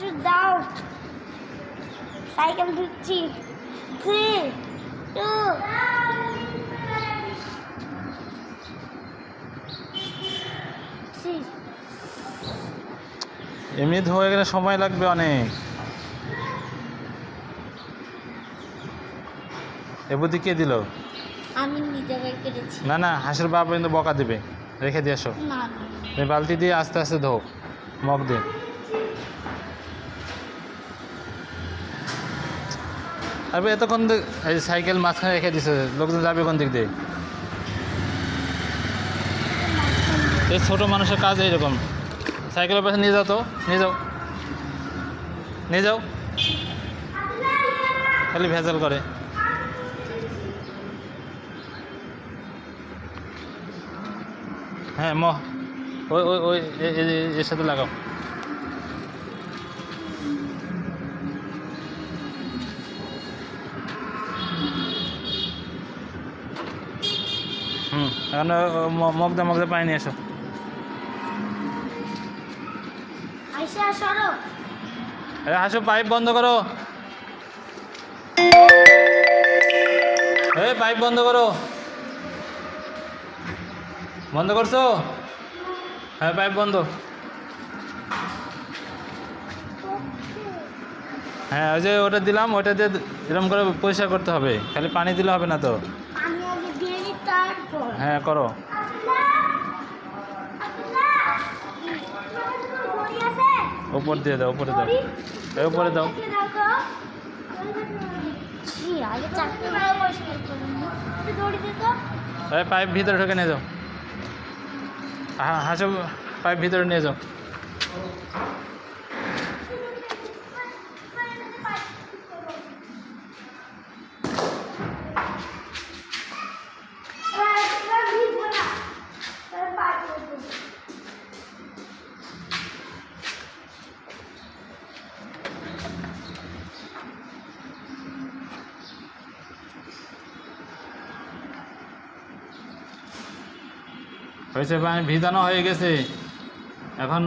একটু দাও সাইকেল দিচ্ছি থ্রি টু থ্রি এমনি হয়ে গেলে সময় লাগবে অনেক। এ বুদ্ধি কে দিল? আমি নিজে বের করেছি। না না হাঁসের বাপ কিন্তু বকা দেবে। রেখে দিয়ে আসো না না। এই বালতি দিয়ে আস্তে আস্তে ধো। মগ দিয়ে। আরে এতক্ষণ এই সাইকেল মাঝখানে রেখে দিছে, লোকজন যাবে কোন দিক দিয়ে? এই ছোটো মানুষের কাজ এইরকম। সাইকেলের পাশে নিয়ে যাও তো, নিয়ে যাও। নিয়ে যাও। খালি ভেজাল করে। হ্যাঁ ম ওই ওই ওই এর সাথে লাগাও। হুম। এখন মগদা মগদা পানি নিয়ে এসো। আরে হাসো পাইপ বন্ধ করো। এই পাইপ বন্ধ করো। বন্ধ করছ? হ্যাঁ পাইপ বন্ধ। হ্যাঁ ওই যে ওটা দিলাম ওটা দিয়ে এরকম করে পরিষ্কার করতে হবে। খালি পানি দিলে হবে না তো আমি আগে দিয়ে নিই তারপর হ্যাঁ করো। উপর দিয়ে দাও, উপরে দাও? এই উপরে দাও। পাইপ ভিতরে ঢুকে নিয়ে যাও। হ্যাঁ হাসো, পাইপ ভিতরে নিয়ে যাও। হয়েছে পানি ভিজানো হয়ে গেছে। এখন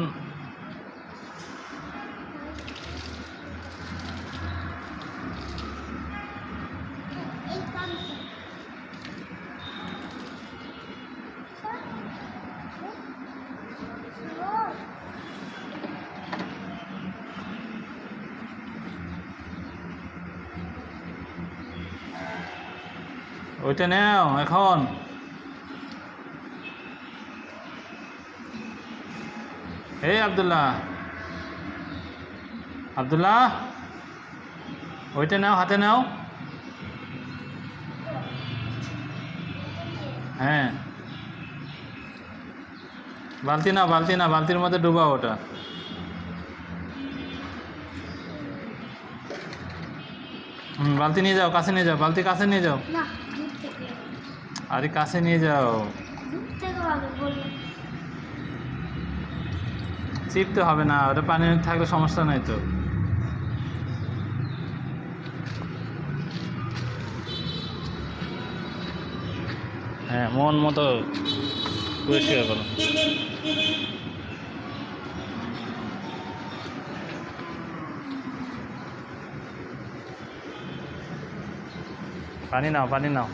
ওইটা নেও এখন। এই আবদুল্লাহ। আবদুল্লাহ ওইটা নাও হাতে নাও। হ্যাঁ। বালতি না বালতি না বালতির মধ্যে ডুবাও ওটা। হুম বালতি নিয়ে যাও কাছে নিয়ে যাও বালতি কাছে নিয়ে যাও। আরে কাছে নিয়ে যাও দূর থেকে হবে বলুন চিপতে হবে না, ওটা পানি থাকলে সমস্যা নাই তো। হ্যাঁ মন মতো পরিষ্কার করো। পানি নাও পানি নাও।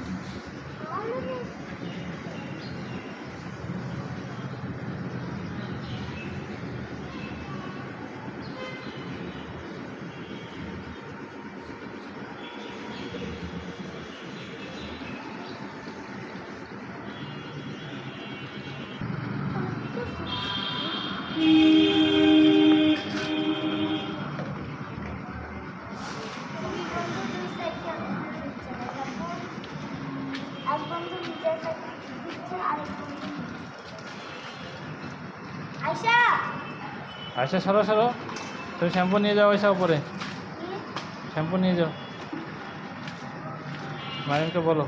আচ্ছা সরো সরো। তুমি শ্যাম্পু নিয়ে যাও ওইসব উপরে। শ্যাম্পু নিয়ে যাও। মারিমকে বলো।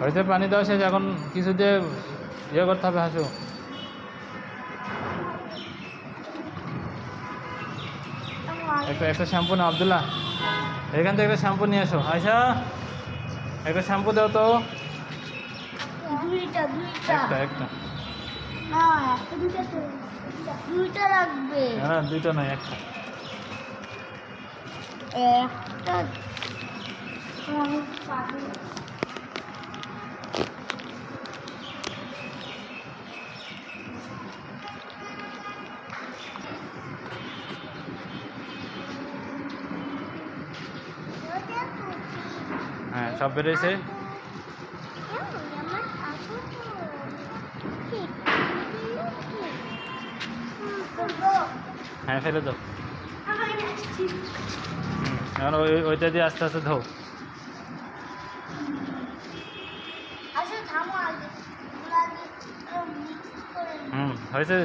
হয়েছে পানি দেওয়া শেষ এখন কিছু দিয়ে ইয়ে করতে হবে, হাসু। একটা একটা শ্যাম্পু না আবদুল্লাহ। এখান থেকে একটা শ্যাম্পু নিয়ে এসো। আয়সা একটা শ্যাম্পু দাও তো। দুইটা দুইটা। একটা একটা। না একটা দুটো তো দুইটা লাগবে। হ্যাঁ দুইটা নয় একটা। একটা হ্যাঁ সব বেরিয়েছে? হ্যাঁ ফেলে দাও। এখন ওই ওইটা দিয়ে আস্তে আস্তে ধো। হুম, হয়েছে?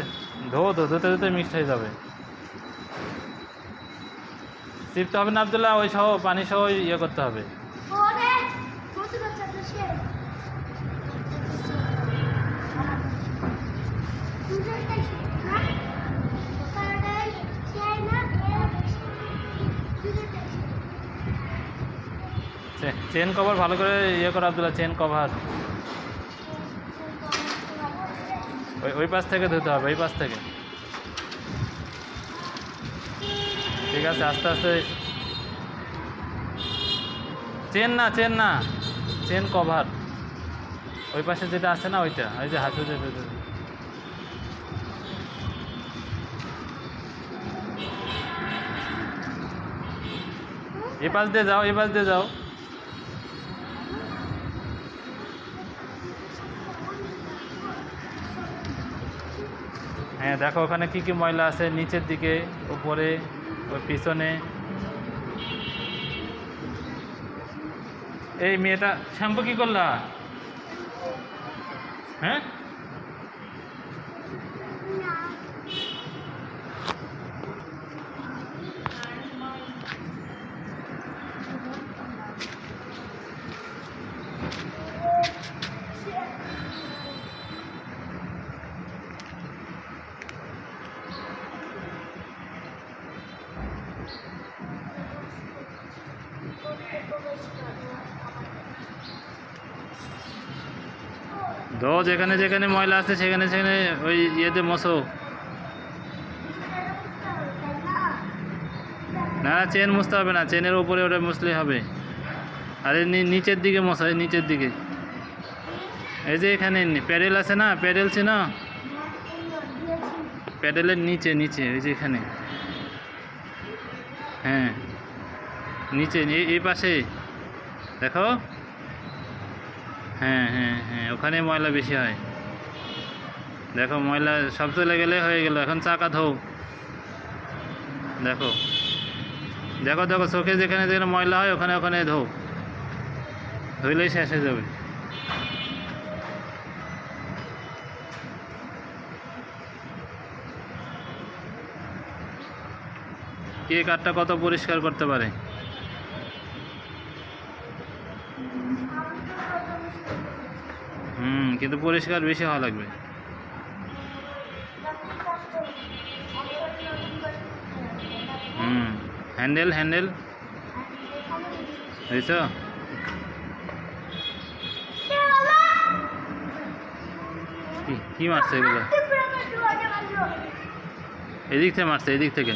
ধো ধো, ধুতে ধুতে মিক্সড হয়ে যাবে। চিপতে হবে না, আবদুল্লাহ, ওই সহ, পানি সহ ইয়ে করতে হবে। চেন কভার ভালো করে ইয়ে করো, আবদুল্লাহ চেন কভার ওই ওই পাশ থেকে ধুতে হবে, ওই পাশ থেকে। ঠিক আছে, আস্তে আস্তে। চেন না চেন না। চেন কভার ওই পাশে যেটা আছে না, ওইটা। ওই যে হাঁচু, যে এ পাশ দিয়ে যাও এ পাশ দিয়ে যাও। দেখো ওখানে কি কি ময়লা আছে, নিচের দিকে উপরে ওই পিছনে। এই মেয়েটা, শ্যাম্পু কি করলা? হ্যাঁ? ধো, যেখানে যেখানে ময়লা আছে, সেখানে সেখানে ওই ইয়েতে মশো। না, চেন মুছতে হবে না, চেনের উপরে ওটা মুছলেই হবে। আর নিচের দিকে মশা, এই নিচের দিকে। এই যে এখানে প্যাডেল আছে না, প্যাডেল ছিল প্যাডেলের নিচে নিচে ওই যে এখানে। হ্যাঁ নিচে এই পাশে। দেখো। হ্যাঁ হ্যাঁ হ্যাঁ ওখানে ময়লা বেশি হয়। দেখো, ময়লা সব চলে গেলে হয়ে গেল, এখন চাকা ধো দেখো দেখো দেখো, চোখে যেখানে যেখানে ময়লা হয়, ওখানে ওখানে ধো ধুইলেই শেষ হয়ে যাবে। কে কাঠটা কত পরিষ্কার করতে পারে? হুম কিন্তু পরিষ্কার বেশি হওয়া লাগবে। হুম হ্যান্ডেল হ্যান্ডেল। বুঝছ কি মারছে এগুলো? এদিক থেকে মারছে এদিক থেকে।